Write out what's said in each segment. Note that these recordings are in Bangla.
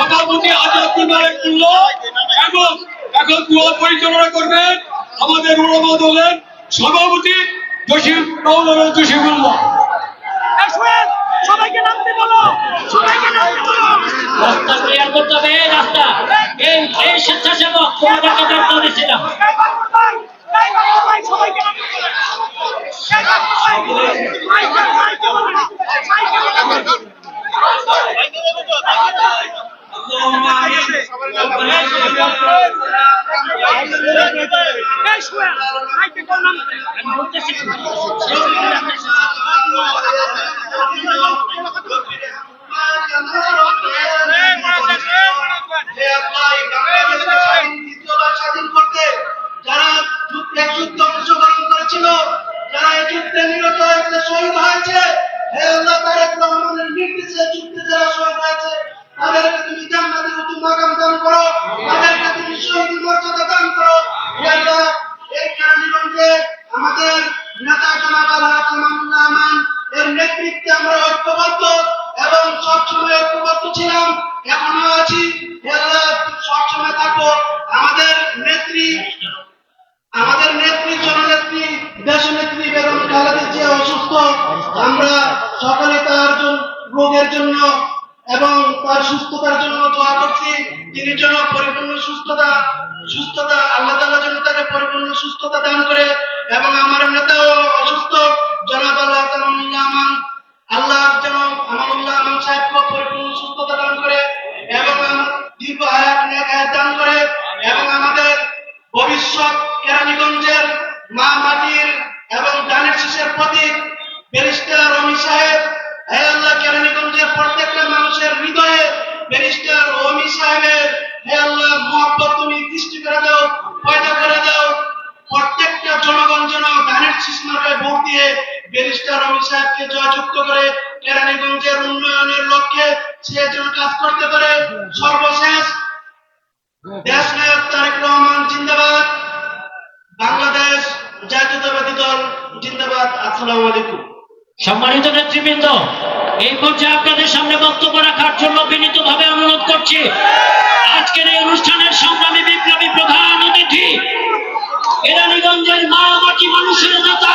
সভাপতি আজাদুল মালিক মুল্লা এবং এখন দোয়া পরিচালনা করবেন আমাদের উলমা দলের সভাপতি জসিম মৌলানা জসিমুল্লাহ সবাইকে নামতে বলো সবাইকে নামতে বলো রাস্তা ক্লিয়ার করতে হবে এই রাস্তা এই এই স্বেচ্ছাসেবক সবাইকে নামতে বলো। সকলে তার রোগের জন্য এবং তার সুস্থতার জন্য দোয়া করছি। তিনি যেন পরিপূর্ণ সুস্থতা সুস্থতা, আল্লাহ তাআলা যেন তাকে পরিপূর্ণ সুস্থতা দান করে এবং আমার নেতাও অসুস্থ। জনাব আল্লাহ আমান, আল্লাহ যেন আমানুল্লাহ আমান সাহেবকে পরিপূর্ণ সুস্থতা দান করে এবং দীর্ঘ হায়াত দান করে এবং আমাদের ভবিষ্যৎ কেরানীগঞ্জের মা রমি সাহেবকে জয়যুক্ত করে কেরানীগঞ্জের উন্নয়নের লক্ষ্যে সে যেন কাজ করতে পারে, সর্বশেষ দেশ নায়ক তারেক রহমান জিন্দাবাদ, বাংলাদেশ জাতীয়তাবাদী দল জিন্দাবাদ, আসসালামু আলাইকুম। সম্মানিত নেতৃবৃন্দ, এই পর্যায়ে আপনাদের সামনে বক্তব্য রাখার জন্য বিনীতভাবে অনুরোধ করছি। আজকের এই অনুষ্ঠানের সংগ্রামী বিপ্লবী প্রধান অতিথি এরানীগঞ্জের মা মাটি মানুষের নেতা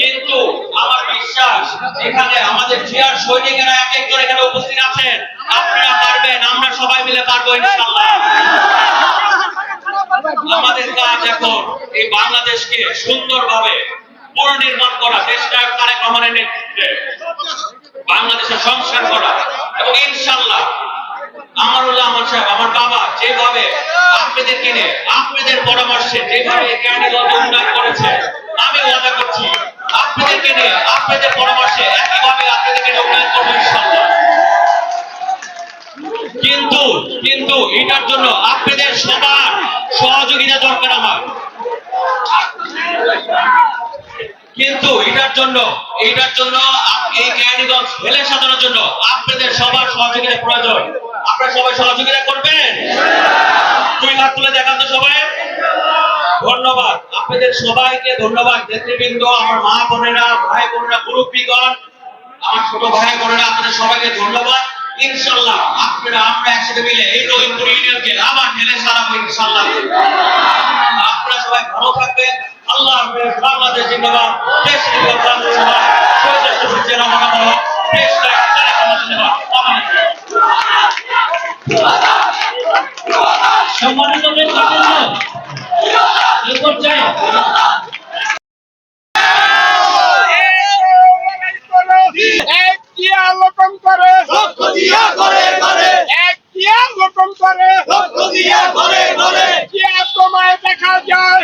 কিন্তু আমার বিশ্বাস, এখানে আমাদের চেয়ার সৈনিকেরা এক একজন এখানে উপস্থিত আছেন। আপনারা পারবেন, আমরা সবাই মিলে পারব ইনশাল্লাহ আমাদের কাজ এখন এই বাংলাদেশকে সুন্দরভাবে পুনর্নির্মাণ করা, দেশটা তারেক রহমানের নেতৃত্বে বাংলাদেশের সংস্কার করা। এবং ইনশাল্লাহ আমারুল্লাহ আহমদ সাহেব, আমার বাবা যেভাবে আপনাদের কিনে, আপনাদের পরামর্শে যেভাবে ক্যান্ডিডেট উন্নয়ন করেছে আমি ওয়াদা করছি আপনাদের কিনে আপনাদের পরামর্শে একইভাবে আপনাদের কিনে উন্নয়ন করব ইনশাল্লাহ কিন্তু কিন্তু এটার জন্য আপনাদের সবার সহযোগিতা দরকার আমার। কিন্তু এটার জন্য এটার জন্য এই ক্যান্ডিডেট ফেলে সাজানোর জন্য আপনাদের সবার সহযোগিতা প্রয়োজন। আপনারা সবাই সহযোগিতা করবেন? দুই হাত তুলে দেখান তো সবাই। ধন্যবাদ। আপনাদের সবাইকে ধন্যবাদ। নেতৃবৃন্দ, আমার মা বোনেরা, ভাই বোনেরা, মুরব্বীগণ, আমার ছোট ভাই বোনেরা, আপনাদের সবাইকে ধন্যবাদ। ইনশাল্লাহ, আপনারা, আমরা একসাথে মিলে এই রহিমপুর ইউনিয়নকে আবার ঢেলে ইনশাল্লাহ। আপনারা সবাই ভালো থাকবেন। আল্লাহ বাংলাদেশ জিন্দাবাদ। দেশ জিন্দাবাদ রাষ্ট্রপতি জেলা মহানগর দেশ নায়ক তারেক রহমান জিন্দাবাদ আমাদের সম্মানিত নেতৃবৃন্দ এই পর্যায়ে এক দিয়া লোকম করে লক্ষ দিয়া করে করে এক দিয়া ঘরে কিয়া তোমায় দেখা যায়।